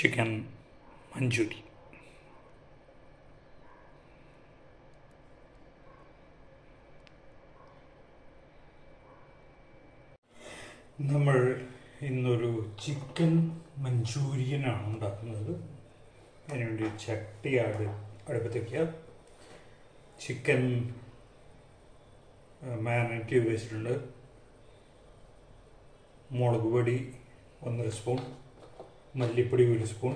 Chicken Manchurian. നമ്മൾ ഇന്നൊരു chicken മഞ്ചൂരിയനാണ് ഉണ്ടാക്കുന്നത്. അതിനുവേണ്ടി ചട്ടി അടു അടുപ്പത്ത് വയ്ക്കുക ചിക്കൻ മാരിനേറ്റ് ചെയ്ത് വെച്ചിട്ടുണ്ട്. മുളക് പൊടി ഒന്നര സ്പൂൺ. മല്ലിപ്പൊടി ഒരു സ്പൂൺ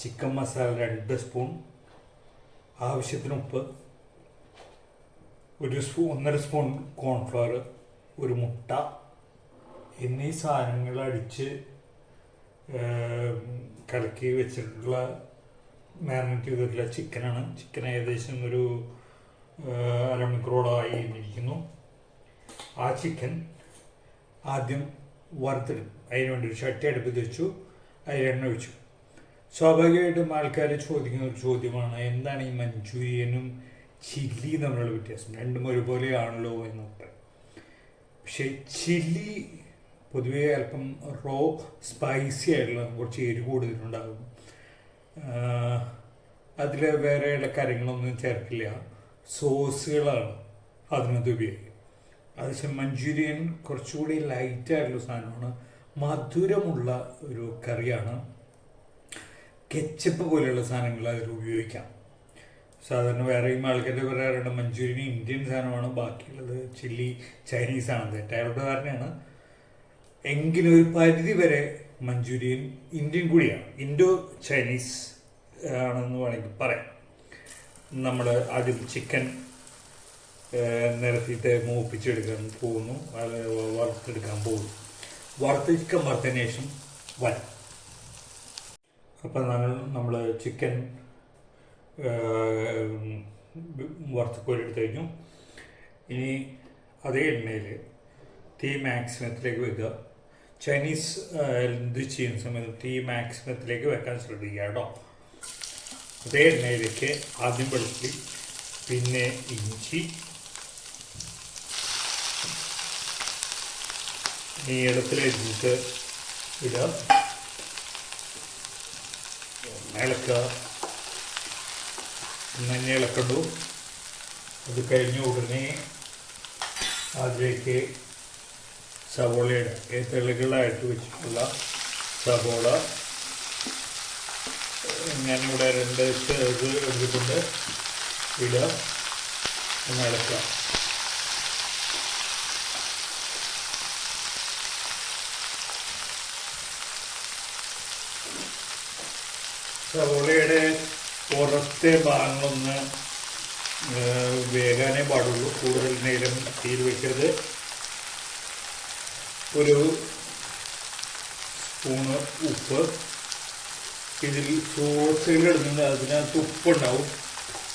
ചിക്കൻ മസാല രണ്ട് സ്പൂൺ ആവശ്യത്തിന് ഉപ്പ് ഒരു സ്പൂ ഒന്നര സ്പൂൺ കോൺഫ്ലവർ ഒരു മുട്ട എന്നീ സാധനങ്ങൾ അടിച്ച് കലക്കി വെച്ചിട്ടുള്ള മാരിനേറ്റ് ചെയ്തിട്ടുള്ള ചിക്കനാണ് ചിക്കൻ ഏകദേശം ഒരു അരമണിക്കൂറോളമായി ഇരിക്കുന്നു ആ ചിക്കൻ ആദ്യം വറുത്തിടും അതിന് വേണ്ടി ഒരു ചട്ടി അടുപ്പിച്ച് വെച്ചു. അതിൽ എണ്ണ ഒഴിച്ചു. സ്വാഭാവികമായിട്ടും ആൾക്കാർ ചോദിക്കുന്ന ഒരു ചോദ്യമാണ് എന്താണ് ഈ മഞ്ചൂരിയനും ചില്ലി തമ്മിലുള്ള വ്യത്യാസം? രണ്ടും ഒരുപോലെയാണല്ലോ എന്ന് പറയും പക്ഷേ ചില്ലി പൊതുവേ അല്പം റോ സ്പൈസി ആയിട്ടുള്ള കുറച്ച് എരി കൂടുതലുണ്ടാകും. അതിൽ വേറെയുള്ള കാര്യങ്ങളൊന്നും ചേർക്കില്ല. സോസുകളാണ് അതിനകത്ത് ഉപയോഗിക്കുക അതേസമയം മഞ്ചൂരിയൻ കുറച്ചുകൂടി ലൈറ്റ് ആയിട്ടുള്ള സാധനമാണ്. മധുരമുള്ള ഒരു കറിയാണ് കെച്ചപ്പ് പോലെയുള്ള സാധനങ്ങൾ അതിൽ ഉപയോഗിക്കാം. സാധാരണ വേറെയും ആൾക്കാരുടെ പറയാറുണ്ട് മഞ്ചൂരിയൻ ഇന്ത്യൻ സാധനമാണ് ബാക്കിയുള്ളത് ചില്ലി ചൈനീസ് ആണ്. തെറ്റായുള്ള ധാരണയാണ് എങ്കിലും ഒരു പരിധി വരെ മഞ്ചൂരിയൻ ഇന്ത്യൻ കൂടിയാണ്. ഇൻഡോ ചൈനീസ് ആണെന്ന് വേണമെങ്കിൽ പറയാം. നമ്മൾ ആദ്യം ചിക്കൻ നിരത്തിയിട്ട് മൂപ്പിച്ചെടുക്കാൻ പോകുന്നു വറുത്തെടുക്കാൻ പോകുന്നു. വറുത്ത് ചിക്കൻ വൺ അപ്പം നമ്മൾ നമ്മൾ ചിക്കൻ വറുത്ത് കോരിയെടുത്ത് കഴിഞ്ഞു. ഇനി അതേ എണ്ണയിൽ തീ മാക്സിമത്തിലേക്ക് വെക്കുക. ചൈനീസ് എന്ത് ചെയ്യുന്ന സമയത്ത് തീ മാക്സിമത്തിലേക്ക് വെക്കാൻ ശ്രദ്ധിക്കുക കേട്ടോ. അതേ എണ്ണയിലേക്ക് ആദ്യം വെളുത്തി പിന്നെ ഇഞ്ചി നീളത്തിലരിഞ്ഞിട്ട് ഇടുക ഇളക്കുക തന്നെ ഇളക്കണ്ടു. അത് കഴിഞ്ഞ ഉടനെ അതിലേക്ക് സവോളയുടെ ഏത്തളുകളായിട്ട് വെച്ചിട്ടുള്ള സവോള. ഞാനിവിടെ രണ്ട് ഇത് എടുത്തിട്ടുണ്ട്. ഇടുക ഒന്ന് ഇളക്കുക സവോളയുടെ പുറത്തെ ഭാഗങ്ങളൊന്ന് വേകാനേ പാടുള്ളൂ. കൂടുതൽ നേരം തീർ വയ്ക്കരുത് ഒരു സ്പൂണ് ഉപ്പ്. ഇതിൽ സോസുകൾ ഇടുന്നുണ്ട്. അതിനകത്ത് ഉപ്പുണ്ടാവും.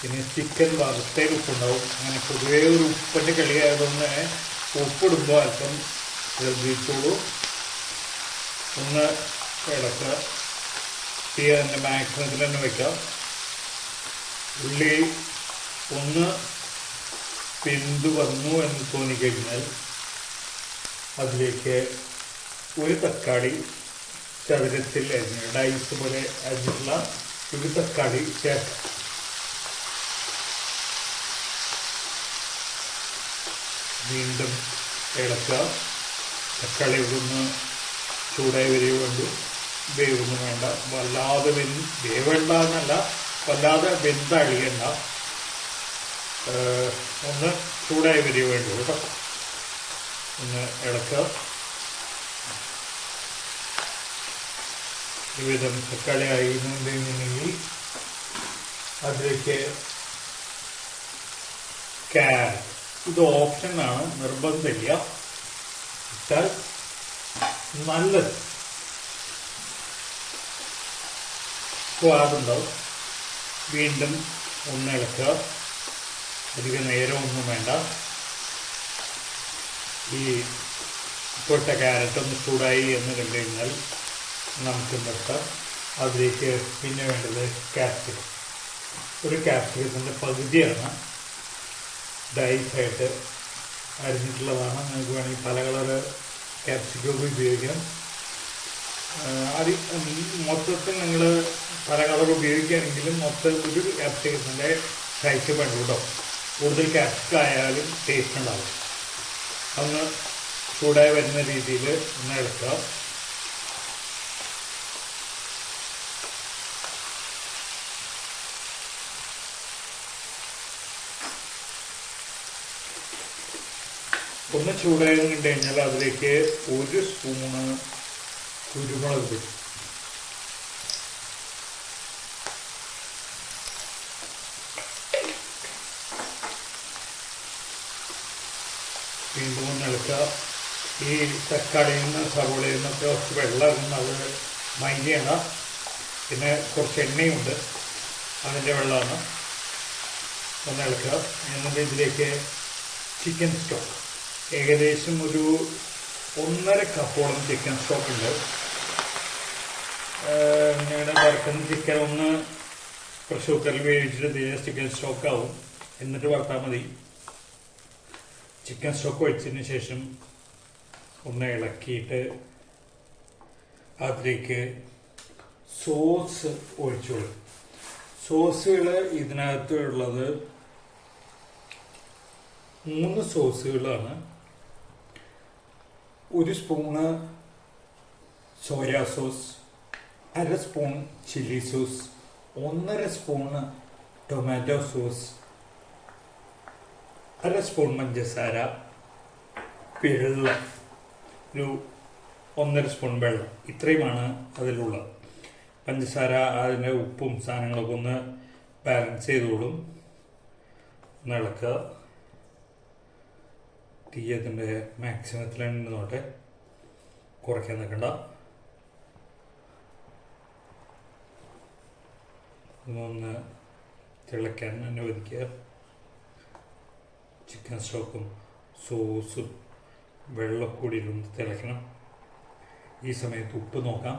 പിന്നെ ചിക്കൻ വറുത്തയിൽ ഉപ്പുണ്ടാവും. അങ്ങനെ പൊതുവേ ഒരു ഉപ്പിന്റെ കളിയായതുകൊണ്ട് ഉപ്പിടുമ്പോൾ അല്പം ശ്രദ്ധിച്ചോളൂ. ഒന്ന് ഇളക്കുക. തീ മാക്സിമത്തിൽ തന്നെ വെക്കാം. ഉള്ളി ഒന്ന് പിന്തു വന്നു എന്ന് തോന്നിക്കഴിഞ്ഞാൽ അതിലേക്ക് ഒരു തക്കാളി ചതുരത്തിൽ ഡൈസ് പോലെ അരിഞ്ഞിട്ടുള്ള ഒരു തക്കാളി ചേർക്കാം. വീണ്ടും ഇളക്കുക തക്കാളി ഇവിടുന്ന് ചൂടായി വരിക വേണ്ടു വേവൊന്നും വേണ്ട. വല്ലാതെ വെന്ത് ദൈവമുണ്ട എന്നല്ല വല്ലാതെ വെന്തഴിയണ്ട ഒന്ന് ചൂടായി വരിക വേണ്ടു കേട്ടോ. ഒന്ന് ഇളക്കുക. വിവിധം തക്കാളി ആയിരുന്നുണ്ടെങ്കിൽ അതിലേക്ക് ക്യാരറ്റ് ഇത് ഓപ്ഷനാണ് നിർബന്ധമില്ല. ഇട്ടാൽ നല്ലത്. സ്വാദുണ്ടാവും വീണ്ടും ഒന്ന് ഇളക്കുക. അധികം നേരം ഒന്നും വേണ്ട. ഈ ഇപ്പോഴത്തെ ക്യാരറ്റ് ഒന്ന് ചൂടായി എന്ന് കണ്ടു കഴിഞ്ഞാൽ നമുക്ക് നിർത്താം. അതിലേക്ക് പിന്നെ വേണ്ടത് ക്യാപ്സിക്കം ഒരു ക്യാപ്സിക്കത്തിന്റെ പകുതിയാണ് ഡൈസായിട്ട് അരിഞ്ഞിട്ടുള്ളതാണ്. നിങ്ങൾക്ക് വേണമെങ്കിൽ പല കളറ് ക്യാപ്സിക്കം ഉപയോഗിക്കാം. അത് മൊത്തത്തിൽ നിങ്ങൾ പല കളർ ഉപയോഗിക്കുകയാണെങ്കിലും മൊത്തം ഒരു ക്യാപ്സിക്കത്തിന്റെ സൈസ് വേണ്ട കേട്ടോ. കൂടുതൽ ക്യാപ്സിക്ക ആയാലും ടേസ്റ്റ് ഉണ്ടാവും. ഒന്ന് ചൂടായി വരുന്ന രീതിയിൽ ഒന്ന് എടുക്കാം ഒന്ന് ചൂടായി കഴിഞ്ഞാൽ അതിലേക്ക് ഒരു സ്പൂണ് കുരുമുളക് പൊടി വീണ്ടും എടുക്കുക ഈ തക്കാളിയിൽ നിന്ന് സവോളയിൽ നിന്നൊക്കെ കുറച്ച് വെള്ളം ഇറങ്ങുന്ന അത് മൈൻഡ് ചെയ്യണം പിന്നെ കുറച്ച് എണ്ണയുണ്ട്. അതിന്റെ വെള്ളമാണ് ഒന്ന് ഇളക്കുക. എന്നിട്ട് ഇതിലേക്ക് ചിക്കൻ സ്റ്റോക്ക് ഏകദേശം ഒരു ഒന്നര കപ്പോളം ചിക്കൻ സ്റ്റോക്ക് ഉണ്ട്. ഞങ്ങളുടെ വറുക്കുന്ന ചിക്കൻ ഒന്ന് പ്രഷർ കുക്കറിൽ വേവിച്ചിട്ട് ചിക്കൻ സ്റ്റോക്ക് ആവും. എന്നിട്ട് വറുത്താൽ മതി. ചിക്കൻ സ്റ്റോക്ക് ഒഴിച്ചതിന് ശേഷം ഒന്ന് ഇളക്കിയിട്ട് അതിലേക്ക് സോസ് ഒഴിച്ചോളൂ സോസുകൾ ഇതിനകത്ത് ഉള്ളത് മൂന്ന് സോസുകളാണ്. ഒരു സ്പൂണ് സോയ സോസ് അര സ്പൂൺ ചില്ലി സോസ് ഒന്നര സ്പൂണ് ടൊമാറ്റോ സോസ് അര സ്പൂൺ പഞ്ചസാര വെള്ളം ഒരു ഒന്നര സ്പൂൺ വെള്ളം. ഇത്രയുമാണ് അതിലുള്ളത്. പഞ്ചസാര അതിന്റെ ഉപ്പും സാധനങ്ങളൊക്കെ ഒന്ന് ബാലൻസ് ചെയ്തോളും. ഒന്ന് ഇളക്കുക. തീ അതിന്റെ മാക്സിമത്തിലാണ് നോട്ടെ കുറയ്ക്കാൻ നിൽക്കണ്ട. ഒന്ന് തിളയ്ക്കാൻ അനുവദിക്കുക. ചിക്കൻ സ്റ്റോക്കും സോസും വെള്ളം കൂടി ഒന്ന് തിളയ്ക്കണം. ഈ സമയത്ത് ഉപ്പ് നോക്കാം.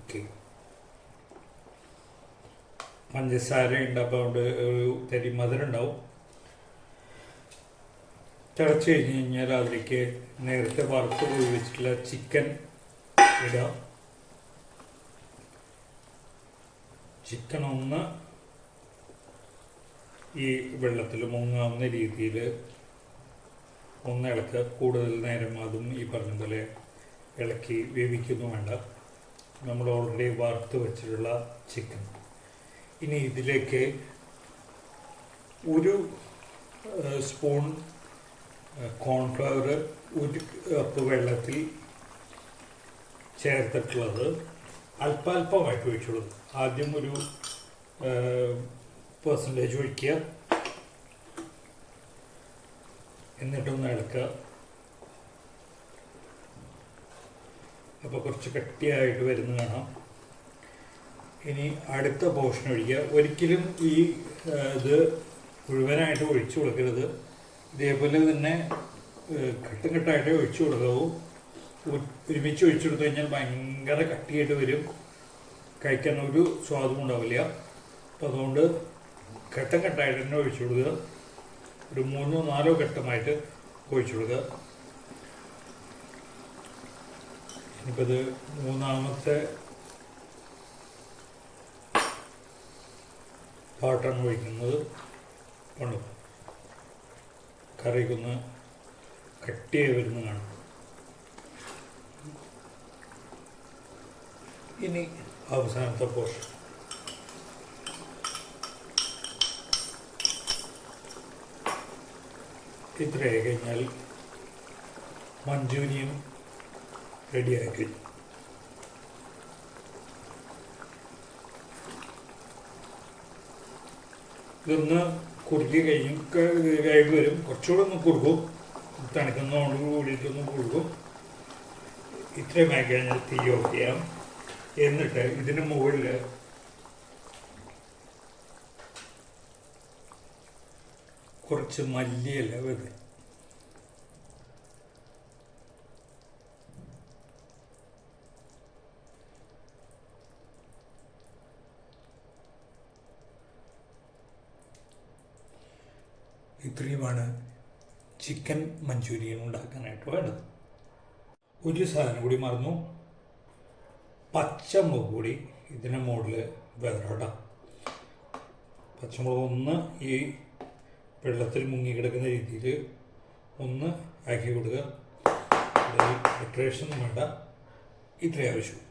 ഓക്കെ. പഞ്ചസാര ഉണ്ട് അപ്പോൾ അവിടെ ഒരു തരി മധുരം ഉണ്ടാവും തിളച്ച് കഴിഞ്ഞ് കഴിഞ്ഞാൽ അതിലേക്ക് നേരത്തെ വറുത്ത് പോയി വെച്ചിട്ടുള്ള ചിക്കൻ ഇടാം. ചിക്കൻ ഒന്ന് ഈ വെള്ളത്തിൽ മുങ്ങാവുന്ന രീതിയിൽ ഒന്ന് ഇളക്കുക കൂടുതൽ നേരം അതും ഈ പറഞ്ഞ പോലെ ഇളക്കി വേവിക്കുന്നു വേണ്ട. നമ്മൾ ഓൾറെഡി വറുത്ത് വെച്ചിട്ടുള്ള ചിക്കൻ ഇനി ഇതിലേക്ക് ഒരു സ്പൂൺ കോൺഫ്ലവർ ഒരു കപ്പ് വെള്ളത്തിൽ ചേർത്തിട്ടുള്ളത് അല്പാൽപമായിട്ട് ഒഴിച്ചുള്ളൂ ആദ്യം ഒരു പെർസെന്റേജ് ഒഴിക്കുക. എന്നിട്ടൊന്ന് ഇളക്കുക. അപ്പോൾ കുറച്ച് കട്ടിയായിട്ട് വരുന്ന കാണാം. ഇനി അടുത്ത പോർഷൻ ഒഴിക്കുക. ഒരിക്കലും ഈ ഇത് മുഴുവനായിട്ട് ഒഴിച്ചു കൊടുക്കരുത്. ഇതേപോലെ തന്നെ ഘട്ടം ഘട്ടമായിട്ട് ഒഴിച്ചു കൊടുക്കാവൂ. ഒരുമിച്ച് ഒഴിച്ചു കൊടുത്തു കഴിഞ്ഞാൽ ഭയങ്കര കട്ടിയായിട്ട് വരും. കഴിക്കാൻ ഒരു സ്വാദും ഉണ്ടാവില്ല. അപ്പോൾ അതുകൊണ്ട് ഘട്ടം ഘട്ടമായിട്ട് തന്നെ ഒഴിച്ചു കൊടുക്കുക. ഒരു മൂന്നോ നാലോ ഘട്ടമായിട്ട് ഒഴിച്ചു കൊടുക്കുക. ഇനിയിപ്പോൾ ഇത് മൂന്നാമത്തെ പാട്ടാണ് ഒഴിക്കുന്നത്. പണ്ട് കറിക്കൊന്ന് കട്ടിയായി വരുന്ന കാണാം. ഇനി അവസാനത്തെ പോർഷൻ ഇത്രയായി കഴിഞ്ഞാൽ മഞ്ചൂരിയും റെഡിയാക്കി ഇതൊന്ന് കുറുക്കി കഴിയും കഴിഞ്ഞ് വരും. കുറച്ചുകൂടെ ഒന്ന് കുറുക്കും തണുക്കുന്നതോട് കൂടിയിട്ടൊന്ന് കുറുക്കും ഇത്രയും ആയി കഴിഞ്ഞാൽ തീ ഓഫ് ചെയ്യാം. എന്നിട്ട് ഇതിന് മുകളിൽ കുറച്ച് മല്ലിയില വെറുതെ ഇത്രയുമാണ് ചിക്കൻ മഞ്ചൂരിയൻ ഉണ്ടാക്കാനായിട്ട് വേണ്ടത്. ഒരു സാധനം കൂടി മറന്നു. പച്ചമുളക് കൂടി ഇതിന് മുകളിൽ വിതറടാം പച്ചമുളക് ഒന്ന് ഈ വെള്ളത്തിൽ മുങ്ങി കിടക്കുന്ന രീതിയിൽ ഒന്ന് ആക്കി കൊടുക്കുക. ഡെക്കറേഷൻ വേണ്ട. ഇത്രയും ആവശ്യം